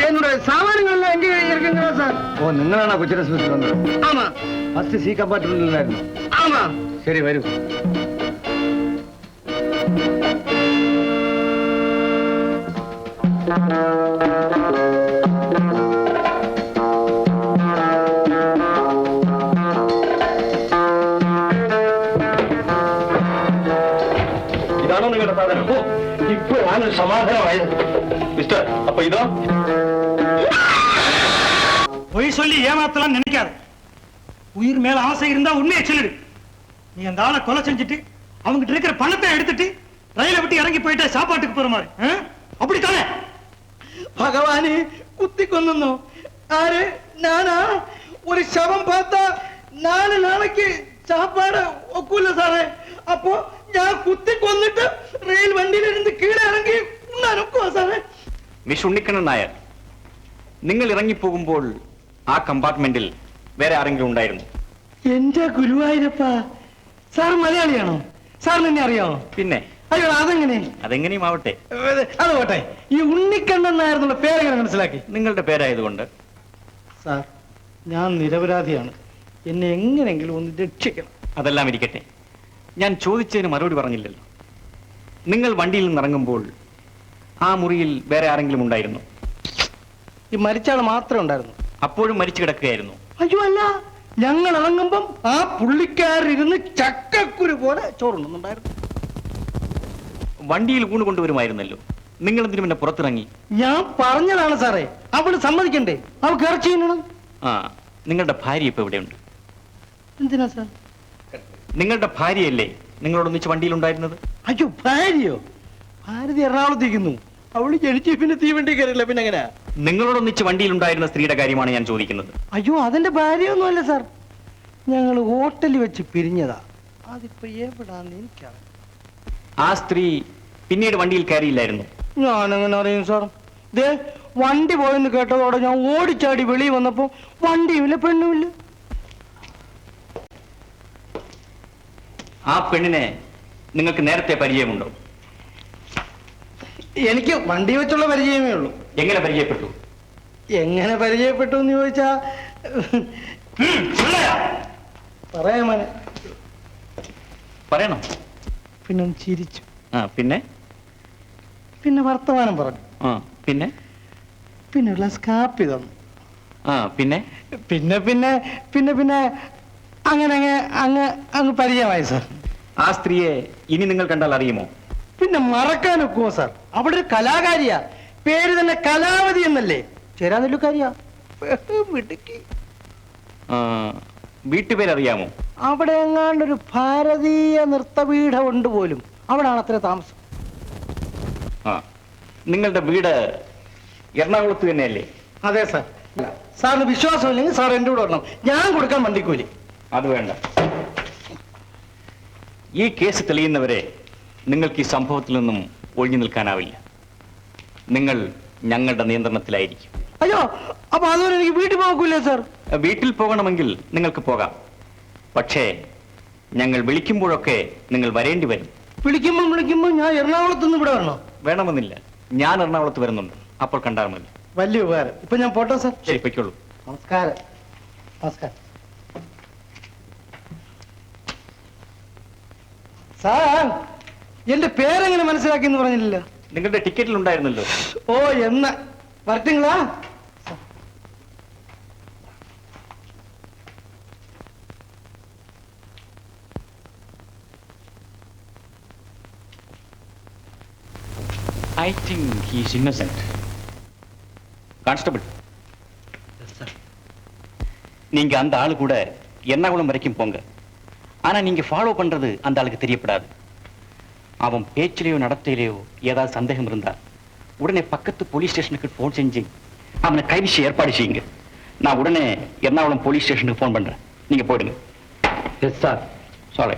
என்னுடைய சாமான்கள் எல்லாம் எங்க இருக்குங்களா சார் ஓ நீங்களான குஜராத் மிஸ் வந்தது ஆமா ஃபர்ஸ்ட் சி கம்பார்ட்மெண்ட்ல ஆமா சரி வரு Thank you. நானும் சமாதானம் ஆயிடும் மிஸ்டர் அப்ப இதான் பொய் சொல்லி ஏமாத்தலாம் நினைக்காத. உயிர் மேல ஆசை இருந்தா உண்மையை சொல்லிடு. நீ அந்த ஆளை கொலை செஞ்சுட்டு அவங்கிட்ட இருக்கிற பணத்தை எடுத்துட்டு ரயில விட்டு இறங்கி போயிட்ட சாப்பாட்டுக்கு போற மாதிரி அப்படி தானே? குத்தி கொந்தோம் ஆறு நானா? ஒரு சவம் பார்த்தா நாலு நாளைக்கு சாப்பாடு ஒக்கூல சாரு. அப்போ நான் குத்தி கொந்துட்டு ரயில் வண்டியில இருந்து മിസ് ഉണ്ണിക്കണ്ണൻ നായർ. നിങ്ങൾ ഇറങ്ങിപ്പോകുമ്പോൾ ആ കമ്പാർട്ട്മെന്റിൽ വേറെ ആരെങ്കിലും ഉണ്ടായിരുന്നു? എന്റെ ഗുരുവായൂരപ്പ സാർ മലയാളിയാണോ? സാർ നിന്നെ അറിയാമോ പിന്നെ? അയ്യോ അതെങ്ങനെ? അതെങ്ങനെയും ആവട്ടെ. അത് പോട്ടെ. ഈ ഉണ്ണിക്കണ്ണൻ നായർന്നുള്ള പേരെങ്ങനെ മനസ്സിലാക്കി? നിങ്ങളുടെ പേരായതുകൊണ്ട്. സാർ ഞാൻ നിരപരാധിയാണ്. എന്നെ എങ്ങനെയെങ്കിലും ഒന്ന് രക്ഷിക്കണം. അതെല്ലാം ഇരിക്കട്ടെ. ഞാൻ ചോദിച്ചതിന് മറുപടി പറഞ്ഞില്ലല്ലോ. നിങ്ങൾ വണ്ടിയിൽ നിന്ന് ഇറങ്ങുമ്പോൾ ആ മുറിയിൽ വേറെ ആരെങ്കിലും ഉണ്ടായിരുന്നു? ഈ മരിച്ചാൾ മാത്രമേ ഉണ്ടായിരുന്നു. അപ്പോഴും മരിച്ചു കിടക്കുകയായിരുന്നു. അയ്യോ അല്ല. ഞങ്ങൾ ഇറങ്ങുമ്പം ആ പുള്ളിക്കാരിരുന്ന് ചക്കക്കുരു പോലെ ചോറുണ്ടെന്നുണ്ടായിരുന്നു വണ്ടിയിൽ ഊണ് കൊണ്ടുവരുമായിരുന്നല്ലോ. നിങ്ങൾ എന്തിനു പിന്നെ പുറത്തിറങ്ങി? ഞാൻ പറഞ്ഞതാണ് സാറേ. അവൾ സമ്മതിക്കണ്ടേ? അവൾക്ക് ഇറച്ചി തിന്നണം. ആ നിങ്ങളുടെ ഭാര്യ ഇപ്പൊ എവിടെയുണ്ട്? എന്തിനാ സാർ? നിങ്ങളുടെ ഭാര്യയല്ലേ നിങ്ങളോടൊന്നിച്ച് വണ്ടിയിലുണ്ടായിരുന്നത് അയ്യോ ഭാര്യയോ? ഭാരതി എറണാകുളത്തേക്കുന്നു അവൾ ജനിച്ച് പിന്നെ തീവണ്ടി കയറില്ല പിന്നെ എങ്ങനെയാ? നിങ്ങളോടൊന്നിച്ച് വണ്ടിയിലുണ്ടായിരുന്ന സ്ത്രീയുടെ കാര്യമാണ് ഞാൻ ചോദിക്കുന്നത്. അയ്യോ അതെന്റെ ഭാര്യയൊന്നും അല്ല സാർ. ഞങ്ങൾ ഹോട്ടലിൽ വെച്ച് പിരിഞ്ഞതാ. അതിപ്പോ എവിടാന്ന് എനിക്കറിയാം. ആ സ്ത്രീ പിന്നീട് വണ്ടിയിൽ കയറിയില്ലായിരുന്നു. ഞാനെങ്ങനെ അറിയും സാർ? ദേ വണ്ടി പോയെന്ന് കേട്ടതോടെ ഞാൻ ഓടിച്ചാടി വെളിയിൽ വന്നപ്പോ വണ്ടിയുമില്ല പെണ്ണുമില്ല ആ പെണ്ണിനെ നിങ്ങൾക്ക് നേരത്തെ പരിചയമുണ്ടോ? എനിക്ക് വണ്ടി വെച്ചുള്ള പരിചയമേ ഉള്ളൂ. എങ്ങനെ പരിചയപ്പെട്ടു? എങ്ങനെ പരിചയപ്പെട്ടു എന്ന് ചോദിച്ചാ പറയാമനെ മോനെ. പറയണം. പിന്നെ ഒന്ന് ചിരിച്ചു. ആ പിന്നെ? പിന്നെ വർത്തമാനം പറഞ്ഞു. ആ പിന്നെ? പിന്നെ സ്കാപ്പി തന്നു. ആ പിന്നെ? പിന്നെ പിന്നെ പിന്നെ പിന്നെ അങ്ങനെ അങ്ങ് അങ്ങ് അങ്ങ് പരിചയമായി സാർ. ആ സ്ത്രീയെ ഇനി നിങ്ങൾ കണ്ടാൽ അറിയുമോ? പിന്നെ മറക്കാൻ ഒക്കുമോ സാർ അവിടെ ഒരു കലാകാരിയാ. പേര് തന്നെ കലാവതി എന്നല്ലേ. ചേരാനെല്ലുകാരിയാ മിടുക്കി. വീട്ടുപേരറിയാമോ? അവിടെ എങ്ങാണ്ടൊരു ഭാരതീയ നൃത്തപീഠം ഉണ്ട് പോലും. അവിടാണ് അത്ര താമസം. ആ നിങ്ങളുടെ വീട് എറണാകുളത്ത് തന്നെയല്ലേ? അതെ സാർ സാറിന് വിശ്വാസമില്ലെങ്കിൽ സാർ എന്റെ കൂടെ വരണം. ഞാൻ കൊടുക്കാൻ വണ്ടിക്കൂലി അത് വേണ്ട. ഈ കേസ് തെളിയുന്നവരെ നിങ്ങൾക്ക് ഈ സംഭവത്തിൽ നിന്നും ഒഴിഞ്ഞു നിൽക്കാനാവില്ല. നിങ്ങൾ ഞങ്ങളുടെ നിയന്ത്രണത്തിലായിരിക്കും. അയ്യോ അപ്പൊ അതുപോലെ എനിക്ക് വീട്ടിൽ പോകില്ലേ സർ? വീട്ടിൽ പോകണമെങ്കിൽ നിങ്ങൾക്ക് പോകാം. പക്ഷേ ഞങ്ങൾ വിളിക്കുമ്പോഴൊക്കെ നിങ്ങൾ വരേണ്ടി വരും. വിളിക്കുമ്പോൾ വിളിക്കുമ്പോൾ ഞാൻ എറണാകുളത്ത് നിന്ന് ഇവിടെ വരണോ? വേണമെന്നില്ല. ഞാൻ എറണാകുളത്ത് വരുന്നുണ്ട്. അപ്പോൾ കണ്ടാൽ മതി. വലിയ ഉപകാരം. ഇപ്പൊ ഞാൻ പോട്ടെ സർ? ശരി പൊയ്ക്കോളൂ. നമസ്കാരം. നമസ്കാരം. സാർ! എന്റെ പേരെങ്ങനെ മനസ്സിലാക്കി എന്ന് പറഞ്ഞില്ലല്ലോ നിങ്ങളുടെ ടിക്കറ്റിൽ ഉണ്ടായിരുന്നല്ലോ ഓ എന്ന വരട്ടുങ്ങളാ I think he is innocent constable நீங்க அந்த ஆளு கூட எர்ணாகுளம் வரைக்கும் போங்க ஆனா நீங்க ஃபாலோ பண்றது அந்த ஆளுக்கு தெரியப்படாது அவன் பேச்சிலேயோ நடத்தையிலேயோ ஏதாவது சந்தேகம் இருந்தா உடனே பக்கத்து போலீஸ் ஸ்டேஷனுக்கு ஃபோன் செஞ்சு அவனை கைது செய்ய ஏற்பாடு செய்யுங்க நான் உடனே எர்ணாகுளம் போலீஸ் ஸ்டேஷனுக்கு ஃபோன் பண்றேன் நீங்க போயிடுங்க எஸ் சார் സാറേ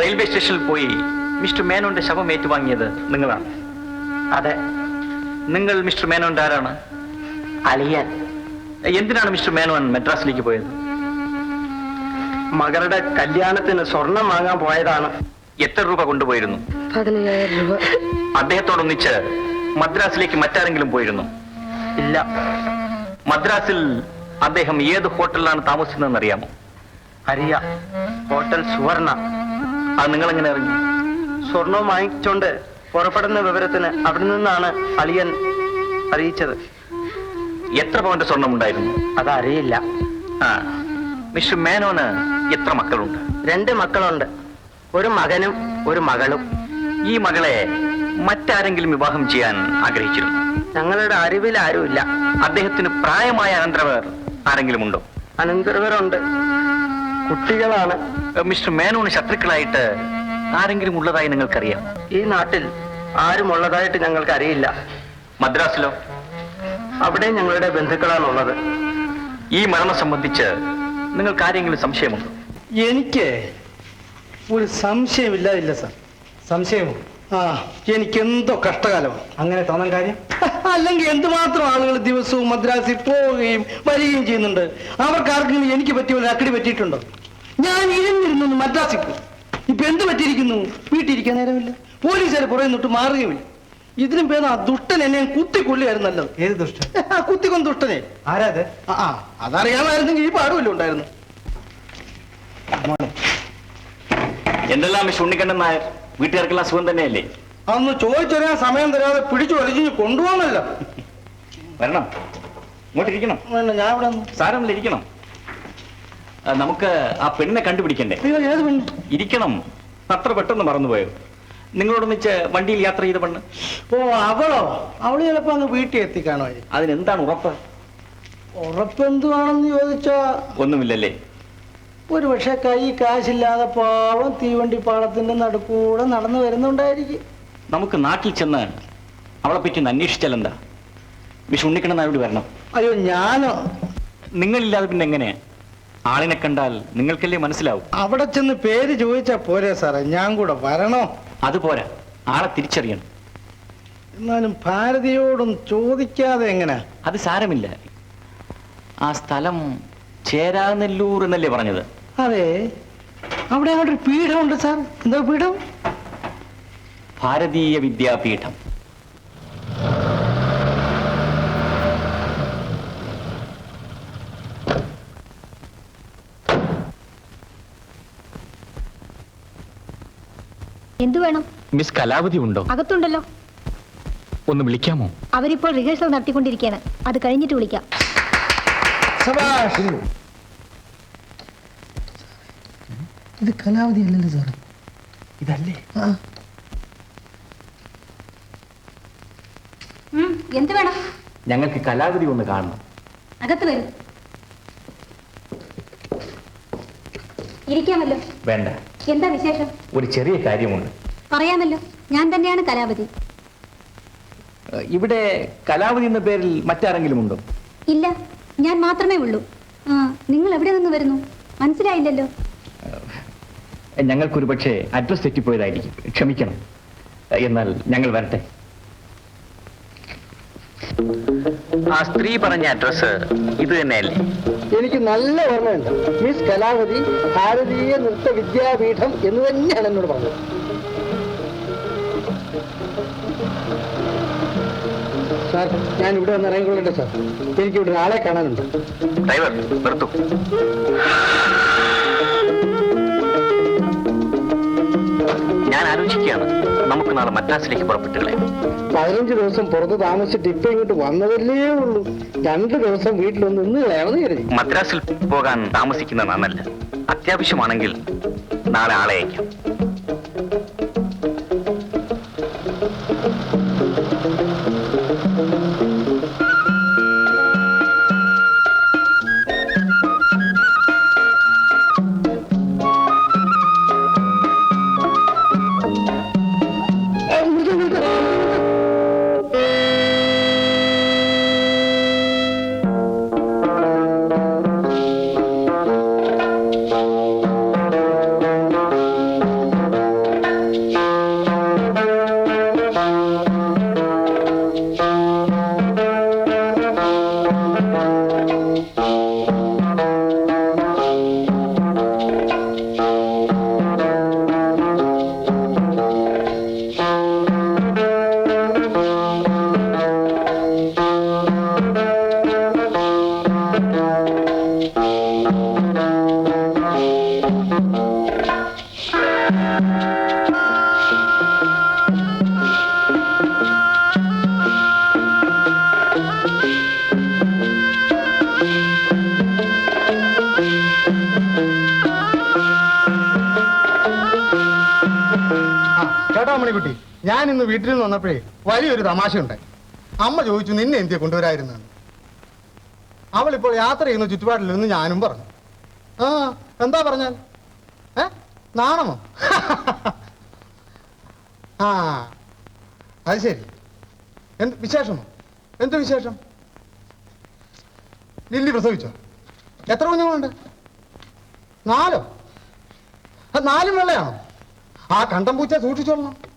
റെയിൽവേ സ്റ്റേഷനിൽ പോയി മിസ്റ്റർ മേനോന്റെ ശവം ഏറ്റുവാങ്ങിയത് നിങ്ങളാണ് അതെ നിങ്ങൾ മിസ്റ്റർ മേനോന്റെ ആരാണ് അളിയൻ എന്തിനാണ് മിസ്റ്റർ മേനോൻ മെഡ്രാസിലേക്ക് പോയത് മകളുടെ കല്യാണത്തിന് സ്വർണം വാങ്ങാൻ പോയതാണ് എത്ര രൂപ കൊണ്ടുപോയിരുന്നു? പതിനയ്യായിരം രൂപ. അദ്ദേഹത്തോടൊന്നിച്ച് മദ്രാസിലേക്ക് മറ്റാരെങ്കിലും പോയിരുന്നു? ഇല്ല. മദ്രാസിൽ അദ്ദേഹം ഏത് ഹോട്ടലിലാണ് താമസിക്കുന്നതെന്ന് അറിയാമോ അറിയാം. ഹോട്ടൽ സുവർണ. അത് നിങ്ങൾ എങ്ങനെ അറിഞ്ഞു? സ്വർണം വാങ്ങിച്ചോണ്ട് പുറപ്പെടുന്ന വിവരത്തിന് അവിടെ നിന്നാണ് അളിയൻ അറിയിച്ചത്. എത്ര പവന്റെ സ്വർണം ഉണ്ടായിരുന്നു അതറിയില്ല. ആ. മിസ്റ്റർ മേനോന് എത്ര മക്കളുണ്ട്? രണ്ട് മക്കളുണ്ട്. ഒരു മകനും ഒരു മകളും. ഈ മകളെ മറ്റാരെങ്കിലും വിവാഹം ചെയ്യാൻ ആഗ്രഹിച്ചിരുന്നു? ഞങ്ങളുടെ അറിവിൽ ആരുമില്ല. അദ്ദേഹത്തിന് പ്രായമായ അനന്തരവർ ആരെങ്കിലും ഉണ്ടോ? അനന്തരവരുണ്ട്. കുട്ടികളാണ്. മിസ്റ്റർ മേനോന് ശത്രുക്കളായിട്ട് ആരെങ്കിലും ഉള്ളതായി നിങ്ങൾക്കറിയാം? ഈ നാട്ടിൽ ആരും ഉള്ളതായിട്ട് ഞങ്ങൾക്ക് അറിയില്ല മദ്രാസിലോ? അവിടെ ഞങ്ങളുടെ ബന്ധുക്കളാണ് ഉള്ളത്. ഈ മരണം സംബന്ധിച്ച് നിങ്ങൾക്ക് ആരെങ്കിലും സംശയമുണ്ടോ? എനിക്ക് ഒരു സംശയമില്ലാതില്ല സാർ. സംശയമോ? ആ എനിക്ക് എന്തോ കഷ്ടകാലമാണ് അങ്ങനെ തോന്നാൻ കാര്യം? അല്ലെങ്കിൽ എന്തുമാത്രം ആളുകൾ ദിവസവും മദ്രാസിൽ പോവുകയും വരികയും ചെയ്യുന്നുണ്ട്? അവർക്ക് ആർക്കെങ്കിലും എനിക്ക് പറ്റിയ ഒരു അക്കടി പറ്റിയിട്ടുണ്ടോ? ഞാൻ ഇരുന്നിരുന്നു മദ്രാസിൽ പോയി. ഇപ്പൊ എന്ത് പറ്റിയിരിക്കുന്നു? വീട്ടിലിരിക്കാൻ നേരമില്ല. പോലീസുകാർ പുറകെ നിട്ട് മാറുകയുമില്ല. ഇതിനും ഭേദം ആ ദുഷ്ടൻ എന്നെ കുത്തിക്കൊള്ളിയായിരുന്നു നല്ലത്. ഏത് ദുഷ്ടൻ? ആ കുത്തിക്കൊന്ന് ദുഷ്ടനെ. ആരാത്? ആ, അതറിയാമായിരുന്നെങ്കിൽ ഈ പാടുമല്ലോ ഉണ്ടായിരുന്നു. എന്തെല്ലാം ഉണ്ണിക്കണ്ണൻ നായർ? വീട്ടുകാർക്കെല്ലാം സുഖം തന്നെയല്ലേ? അന്ന് ചോദിച്ചറിയാൻ സമയം തരാതെ പിടിച്ചു വലിച്ചു കൊണ്ടുപോകണല്ലോ വരണം. ഇങ്ങോട്ടിരിക്കണം വേണ്ട ഞാൻ ഇവിടെ. സാരമില്ല ഇരിക്കണം. നമുക്ക് ആ പെണ്ണിനെ കണ്ടുപിടിക്കണ്ടേ? ഏത് പെണ്ണ്? ഇരിക്കണം. അത്ര പെട്ടെന്ന് മറന്നുപോയോ? നിങ്ങളോടൊന്നിച്ച് വണ്ടിയിൽ യാത്ര ചെയ്ത പെണ്ണ്? ഓ അവളോ? അവൾ ചിലപ്പോ അങ്ങ് വീട്ടിൽ എത്തിക്കാണോ അതിനെന്താണ് ഉറപ്പ്? ഉറപ്പെന്തുവാണെന്ന് ചോദിച്ചാ ഒന്നുമില്ലല്ലേ? ഒരു പക്ഷെ കൈ കാശില്ലാതെ പാവം തീവണ്ടി പാളത്തിന്റെ നടുക്കൂടെ നടന്നു വരുന്നുണ്ടായിരിക്കും. നമുക്ക് നാട്ടിൽ ചെന്ന് അവളെ പറ്റി ഒന്ന് മിസ് ഉണ്ണിക്കണ്ണൻ നായോട് വരണം. അയ്യോ ഞാനോ? നിങ്ങളില്ലാതെ പിന്നെ എങ്ങനെ? ആളിനെ കണ്ടാൽ നിങ്ങൾക്കല്ലേ മനസ്സിലാവും. അവിടെ ചെന്ന് പേര് ചോദിച്ചാ പോരെ സാറേ ഞാൻ കൂടെ വരണോ? അതുപോരാ ആളെ തിരിച്ചറിയണം. എന്നാലും ഭാരതിയോടും ചോദിക്കാതെ എങ്ങനെ? അത് സാരമില്ല. ആ സ്ഥലം ചേരാനെല്ലൂർ എന്നല്ലേ പറഞ്ഞത്? അതെ. അവിടെ അവിടെ ഒരു പീഠമുണ്ട് സാർ. എന്തോ പീഠം? ഭാരതീയ വിദ്യാപീഠം. എന്തു വേണം? മിസ് കലാവതി ഉണ്ടോ? അകത്തുണ്ടല്ലോ. ഒന്ന് വിളിക്കാമോ? അവരിപ്പോൾ റിഹേഴ്സൽ നടത്തിക്കൊണ്ടിരിക്കുകയാണ്. അത് കഴിഞ്ഞിട്ട് വിളിക്കാം. ഇത് കലാവധി അല്ലല്ലോ സാറ്. ഇതല്ലേ? ആ. എന്ത് വേണം? ഞങ്ങൾക്ക് കലാവതി ഒന്ന് കാണണം. അകത്ത് വരും. ഇരിക്കാമല്ലോ. വേണ്ട. എന്താ വിശേഷം? ഒരു ചെറിയ കാര്യമുണ്ട്. പറയാമല്ലോ. ഞാൻ തന്നെയാണ് കലാവധി ഇവിടെ കലാവതി എന്ന പേരിൽ മറ്റാരെങ്കിലും ഉണ്ടോ? ഇല്ല ഞാൻ മാത്രമേ ഉള്ളൂ. ആ നിങ്ങൾ എവിടെ നിന്ന് വരുന്നു? മനസ്സിലായില്ലല്ലോ. ഞങ്ങൾക്കൊരു പക്ഷേ അഡ്രസ് തെറ്റിപ്പോയതായിരിക്കും. ക്ഷമിക്കണം. എന്നാൽ ഞങ്ങൾ വരട്ടെ. ആ സ്ത്രീ പറഞ്ഞ അഡ്രസ് ഇത് തന്നെയല്ലേ? എനിക്ക് നല്ല ഓർമ്മയുണ്ട്. മിസ് കലാവതി ഭാരതീയ നൃത്ത വിദ്യാപീഠം എന്ന് തന്നെയാണ് എന്നോട് പറഞ്ഞത്. സാർ ഞാൻ ഇവിടെ വന്ന് ഇറങ്ങിക്കൊള്ളട്ടെ സാർ. എനിക്ക് ഇവിടെ ഒരാളെ കാണാനുണ്ട്. ഡ്രൈവർ നിർത്തു. ഞാൻ ആലോചിക്കുകയാണ്. നമുക്ക് നാളെ മദ്രാസിലേക്ക് പുറപ്പെട്ടുകളെ. പതിനഞ്ച് ദിവസം പുറത്ത് താമസിച്ചിട്ട് ഇപ്പൊ ഇങ്ങോട്ട് വന്നതല്ലേ ഉള്ളൂ. രണ്ട് ദിവസം വീട്ടിലൊന്ന് നിന്ന് കളയാമെന്ന് കരുതി മദ്രാസിൽ പോകാൻ താമസിക്കുന്ന നന്നല്ല. അത്യാവശ്യമാണെങ്കിൽ നാളെ ആളെ അയക്കാം. ഞാൻ ഇന്ന് വീട്ടിൽ നിന്ന് വന്നപ്പോഴേ വലിയൊരു തമാശയുണ്ടായി അമ്മ ചോദിച്ചു നിന്നെ എന്തിയെ കൊണ്ടുവരായിരുന്നു അവൾ ഇപ്പോൾ യാത്ര ചെയ്യുന്ന ചുറ്റുപാടിലിരുന്ന് ഞാനും പറഞ്ഞു. ആ എന്താ പറഞ്ഞാൽ? ഏ നാണമോ? ആ അത് ശരി. എന്ത് വിശേഷമോ? എന്ത് വിശേഷം? ലില്ലി പ്രസവിച്ചോ. എത്ര കുഞ്ഞുങ്ങളുണ്ട്? നാലോ. അത് നാലും വെള്ളയാണോ? ആ കണ്ടം പൂച്ച സൂക്ഷിച്ചോളണം.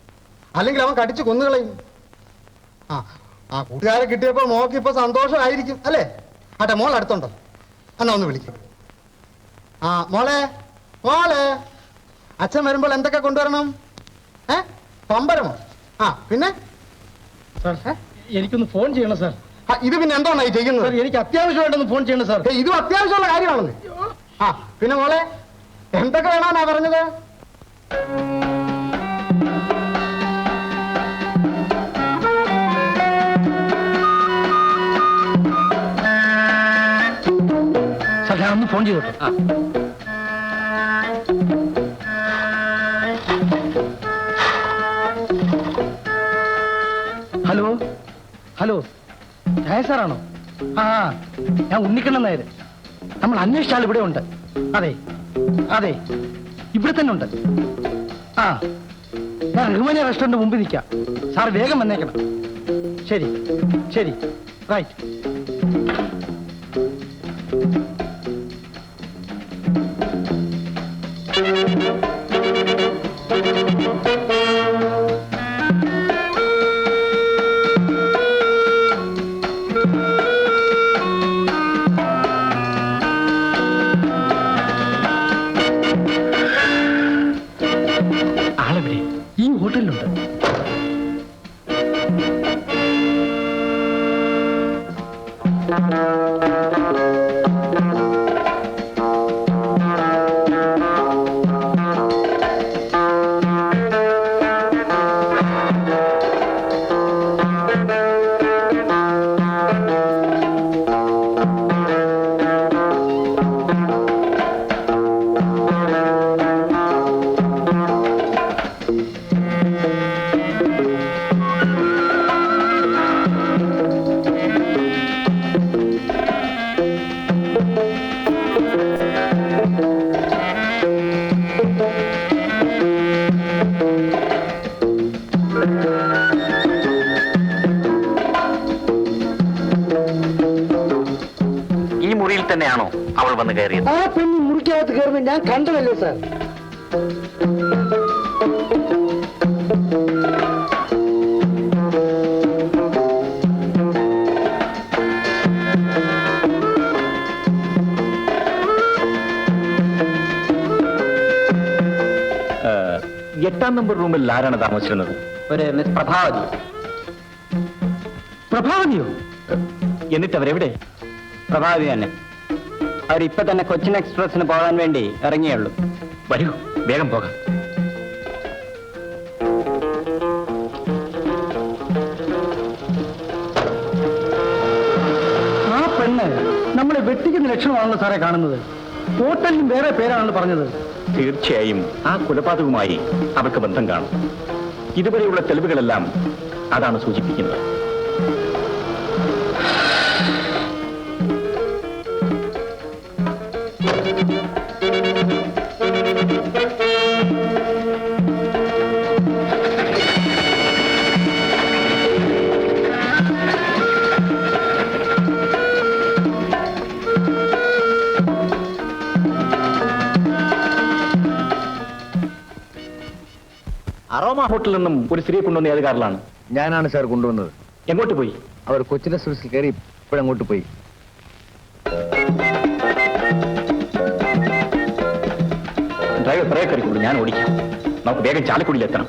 അല്ലെങ്കിൽ അവൻ കടിച്ചു കൊന്നുകളയും. ആ ആ കൂട്ടുകാരെ കിട്ടിയപ്പോൾ മോക്ക് ഇപ്പൊ സന്തോഷമായിരിക്കും അല്ലേ? ആട്ടെ മോൾ അടുത്തുണ്ടോ? എന്നാ ഒന്ന് വിളിക്കും. ആ മോളെ മോളെ. അച്ഛൻ വരുമ്പോൾ എന്തൊക്കെ കൊണ്ടുവരണം? ഏ? പമ്പരമോ? ആ പിന്നെ? സാർ എനിക്കൊന്ന് ഫോൺ ചെയ്യണം സാർ. ഇത് പിന്നെ എന്താണ് ഈ ചെയ്യുന്നത്? സാർ എനിക്ക് അത്യാവശ്യമായിട്ടൊന്ന് ഫോൺ ചെയ്യണം സാർ. ഇത് ഇതും അത്യാവശ്യമുള്ള കാര്യമാണെന്ന് ആ പിന്നെ മോളെ എന്തൊക്കെ വേണമെന്നാ പറഞ്ഞത്? ഞാൻ ഒന്ന് ഹലോ? ഹലോ? ജയ സാറാണോ? ആ ഞാൻ ഉണ്ണിക്കണ്ണൻ നായര്. നമ്മൾ അന്വേഷിച്ചാൽ ഇവിടെ ഉണ്ട്. അതെ. അതെ. ഇവിടെ തന്നെ ഉണ്ട്. ആ. ഞാൻ റഹ്മാനിയ റെസ്റ്റോറന്റ് മുമ്പിൽ നിൽക്കാം. സാർ വേഗം വന്നേക്കണം. ശരി. ശരി. റൈറ്റ്. ഹോട്ടലിലുണ്ട് ഈ മുറിയിൽ തന്നെയാണോ അവൾ വന്ന് കയറിയത്? ആ പെണ്ണ് മുറിക്കകത്ത് കയറുന്നത് ഞാൻ കണ്ടതല്ലേ സാർ? എട്ടാം നമ്പർ റൂമിൽ ആരാണ് താമസിച്ചിരുന്നത്? ഒരു മിസ് പ്രഭാവതി. പ്രഭാവതിയോ? എന്നിട്ട് അവരെവിടെ പ്രഭാവതി തന്നെ അവരിപ്പൊ തന്നെ കൊച്ചിൻ എക്സ്പ്രസിന് പോകാൻ വേണ്ടി ഇറങ്ങിയുള്ളൂ. വരൂ വേഗം പോകാം. ആ പെണ്ണ് നമ്മളെ വെട്ടിക്കുന്ന ലക്ഷണമാണല്ലോ സാറേ കാണുന്നത്. ഹോട്ടലിനും വേറെ പേരാണല്ലോ പറഞ്ഞത്. തീർച്ചയായും ആ കൊലപാതകവുമായി അവർക്ക് ബന്ധം കാണും. ഇതുവരെയുള്ള തെളിവുകളെല്ലാം അതാണ് സൂചിപ്പിക്കുന്നത്. അറോമ ഹോട്ടലിൽ നിന്നും ഒരു സ്ത്രീയെ കൊണ്ടുവന്ന ഏത് കാറിലാണ് ഞാനാണ് സാർ കൊണ്ടുവന്നത്. എങ്ങോട്ട് പോയി? അവർ കൊച്ചിൻ എക്സ്പ്രസിൽ കയറി ഇപ്പോഴങ്ങോട്ട് പോയി. ഡ്രൈവർ ബ്രേക്ക് അടിക്കുള്ളൂ ഞാൻ ഓടിക്കാം. നമുക്ക് വേഗം ചാലക്കുടിയിൽ എത്തണം